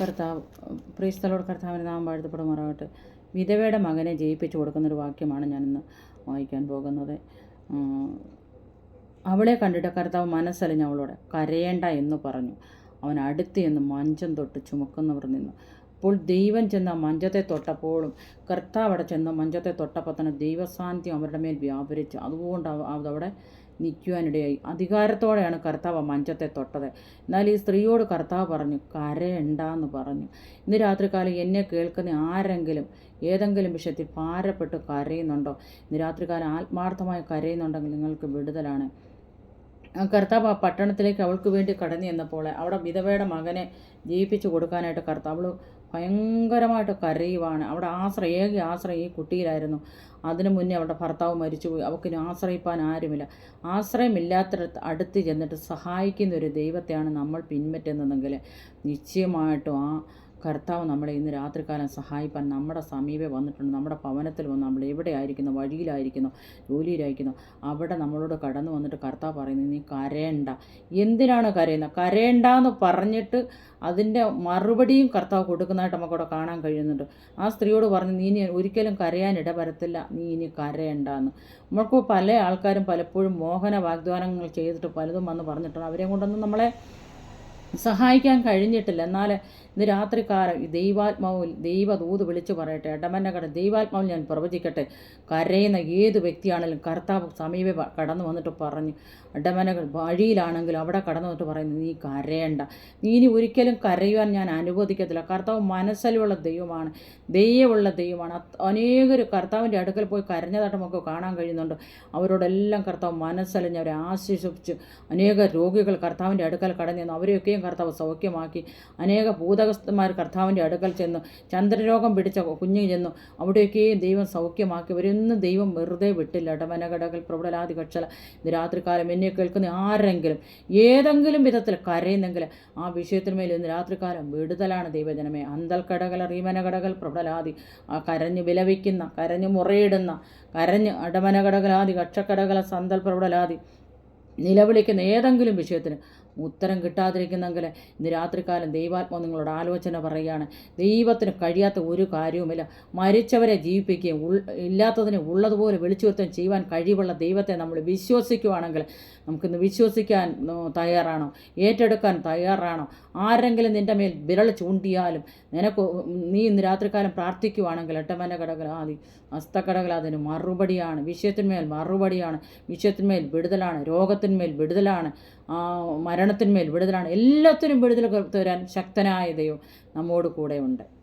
കർത്താവ് പ്രീസ്തലോട് കർത്താവിന് നാം വാഴ്ത്തപ്പെടുമാറാകട്ടെ. വിധവയുടെ മകനെ ജയിപ്പിച്ചു കൊടുക്കുന്നൊരു വാക്യമാണ് ഞാനിന്ന് വായിക്കാൻ പോകുന്നത്. അവളെ കണ്ടിട്ട് കർത്താവ് മനസ്സലിഞ്ഞ് അവളോട് കരയേണ്ട എന്ന് പറഞ്ഞു. അവൻ അടുത്ത് എന്ന് മഞ്ചം തൊട്ട് ചുമക്കുന്നവർ നിന്നു. അപ്പോൾ ദൈവം ചെന്ന മഞ്ചത്തെ തൊട്ടപ്പോഴും കർത്താവ് അവിടെ ചെന്ന മഞ്ചത്തെ തൊട്ടപ്പോൾ തന്നെ ദൈവസാന്നിധ്യം അവരുടെ മേൽ വ്യാപരിച്ചു. അതുകൊണ്ട് അതവിടെ നിൽക്കുവാനിടയായി. അധികാരത്തോടെയാണ് കർത്താവ് മഞ്ചത്തെ തൊട്ടത്. എന്നാൽ ഈ സ്ത്രീയോട് കർത്താവ് പറഞ്ഞു കരയണ്ടെന്ന് പറഞ്ഞു. ഇന്ന് രാത്രികാലം എന്നെ കേൾക്കുന്ന ആരെങ്കിലും ഏതെങ്കിലും വിഷയത്തിൽ ഭാരപ്പെട്ട് കരയുന്നുണ്ടോ? ഇന്ന് രാത്രികാലം ആത്മാർത്ഥമായി കരയുന്നുണ്ടെങ്കിൽ നിങ്ങൾക്ക് വിടുതലാണ്. കർത്താവ് ആ പട്ടണത്തിലേക്ക് അവൾക്ക് വേണ്ടി കടന്നു ചെന്നപ്പോൾ അവിടെ വിധവയുടെ മകനെ ജീവിപ്പിച്ചു കൊടുക്കാനായിട്ട് കർത്താവ് ഭയങ്കരമായിട്ട് കരയുവാണ്. അവിടെ ആശ്രയ ഏക ആശ്രയം ഈ കുട്ടിയിലായിരുന്നു. അതിനു മുന്നേ അവളുടെ ഭർത്താവ് മരിച്ചുപോയി. അവൾക്ക് ആശ്രയിപ്പാൻ ആരുമില്ല. ആശ്രയമില്ലാത്തടത്ത് അടുത്ത് ചെന്നിട്ട് സഹായിക്കുന്ന ഒരു ദൈവത്തെയാണ് നമ്മൾ പിൻപറ്റുന്നതെങ്കിൽ നിശ്ചയമായിട്ടും ആ കർത്താവ് നമ്മളെ ഇന്ന് രാത്രികാലം സഹായിപ്പാൻ നമ്മുടെ സമീപം വന്നിട്ടുണ്ട്. നമ്മുടെ ഭവനത്തിൽ വന്ന് നമ്മൾ എവിടെയായിരിക്കുന്നു? വഴിയിലായിരിക്കുന്നു? ജോലിയിലായിരിക്കുന്നു? അവിടെ നമ്മളോട് കടന്നു വന്നിട്ട് കർത്താവ് പറയുന്നത് നീ കരയണ്ട. എന്തിനാണ് കരയുന്നത്? കരയണ്ട എന്ന് പറഞ്ഞിട്ട് അതിന്റെ മറുപടിയും കർത്താവ് കൊടുക്കുന്നതായിട്ട് നമുക്കവിടെ കാണാൻ കഴിയുന്നുണ്ട്. ആ സ്ത്രീയോട് പറഞ്ഞു നീ ഇനി ഒരിക്കലും കരയാൻ ഇടവരത്തില്ല. നീ ഇനി കരയണ്ട എന്ന് നമുക്ക് പല ആൾക്കാരും പലപ്പോഴും മോഹന വാഗ്ദാനങ്ങൾ ചെയ്തിട്ട് പലതും വന്ന് പറഞ്ഞിട്ടുണ്ട്. അവരെ കൊണ്ടൊന്നും നമ്മളെ സഹായിക്കാൻ കഴിഞ്ഞിട്ടില്ല. എന്നാൽ ഇന്ന് രാത്രികാലം ദൈവാത്മാവിൽ ദൈവദൂത് വിളിച്ചു പറയട്ടെ. ഇടമന്നകട ദൈവാത്മാവിൽ ഞാൻ പ്രവചിക്കട്ടെ. കരയുന്ന ഏത് വ്യക്തിയാണെങ്കിലും കർത്താവ് സമീപ കടന്നു വന്നിട്ട് പറഞ്ഞു ഇടമനകൾ വഴിയിലാണെങ്കിലും അവിടെ കടന്നു വന്നിട്ട് പറയുന്നു നീ കരയണ്ട. നീ ഇനി ഒരിക്കലും കരയുവാൻ ഞാൻ അനുവദിക്കത്തില്ല. കർത്താവ് മനസ്സിലുള്ള ദൈവമാണ് ദൈവമുള്ള ദൈവമാണ്. അനേകർ കർത്താവിന്റെ അടുക്കൽ പോയി കരഞ്ഞതായിട്ട് കാണാൻ കഴിയുന്നുണ്ട്. അവരോടെല്ലാം കർത്താവ് മനസ്സലിഞ്ഞ് അവരെ ആശ്വസിച്ച് അനേക രോഗികൾ കർത്താവിന്റെ അടുക്കൽ കടന്നു അവരെയൊക്കെയും കർത്താവ് സൗഖ്യമാക്കി. അനേക ഭൂതകസ്ഥന്മാർ കർത്താവിന്റെ അടുക്കൽ ചെന്നു. ചന്ദ്രരോഗം പിടിച്ച കുഞ്ഞു ചെന്നു. അവിടെയൊക്കെ ദൈവം സൗഖ്യമാക്കി. അവരൊന്നും ദൈവം വെറുതെ വിട്ടില്ല ഇടമനകടകൾ പ്രബലാതി കക്ഷല രാത്രികാലം എന്നെ കേൾക്കുന്ന ആരെങ്കിലും ഏതെങ്കിലും വിധത്തിൽ കരയുന്നെങ്കിൽ ആ വിഷയത്തിന്മേൽ ഇന്ന് രാത്രികാലം വിടുതലാണ് ദൈവജനമേ. അന്തൽക്കടകൾ റീമനകടകൾ പ്രബലാതി കരഞ്ഞ് വിലപിക്കുന്ന കരഞ്ഞ് മുറയിടുന്ന കരഞ്ഞ് അടമനകടകളാതി കക്ഷക്കടകള സന്തൽ പ്രബലാതി നിലവിളിക്കുന്ന ഏതെങ്കിലും വിഷയത്തിന് ഉത്തരം കിട്ടാതിരിക്കുന്നെങ്കിൽ ഇന്ന് രാത്രികാലം ദൈവാത്മാവ് നിങ്ങളോട് ആലോചന പറയുകയാണ്. ദൈവത്തിന് കഴിയാത്ത ഒരു കാര്യവുമില്ല. മരിച്ചവരെ ജീവിപ്പിക്കുകയും ഇല്ലാത്തതിനെ ഉള്ളതുപോലെ വിളിച്ചു വരുത്തുകയും ചെയ്യുവാൻ കഴിവുള്ള ദൈവത്തെ നമ്മൾ വിശ്വസിക്കുവാണെങ്കിൽ നമുക്കിന്ന് വിശ്വസിക്കാൻ തയ്യാറാണോ? ഏറ്റെടുക്കാൻ തയ്യാറാണോ? ആരെങ്കിലും നിന്റെ മേൽ വിരൽ ചൂണ്ടിയാലും നിനക്ക് നീ ഇന്ന് രാത്രികാലം പ്രാർത്ഥിക്കുവാണെങ്കിൽ എട്ടമന ആദി ഹസ്തക്കടകൾ അതിന് മറുപടിയാണ്. വിഷയത്തിന്മേൽ മറുപടിയാണ്. വിഷയത്തിന്മേൽ വിടുതലാണ്. രോഗത്തിന്മേൽ വിടുതലാണ്. ആ, മരണത്തിന്മേൽ വിടുതലാണ്. എല്ലാത്തിനും വിടുതൽ തരാൻ ശക്തനായ ദൈവം നമ്മോട് കൂടെ ഉണ്ട്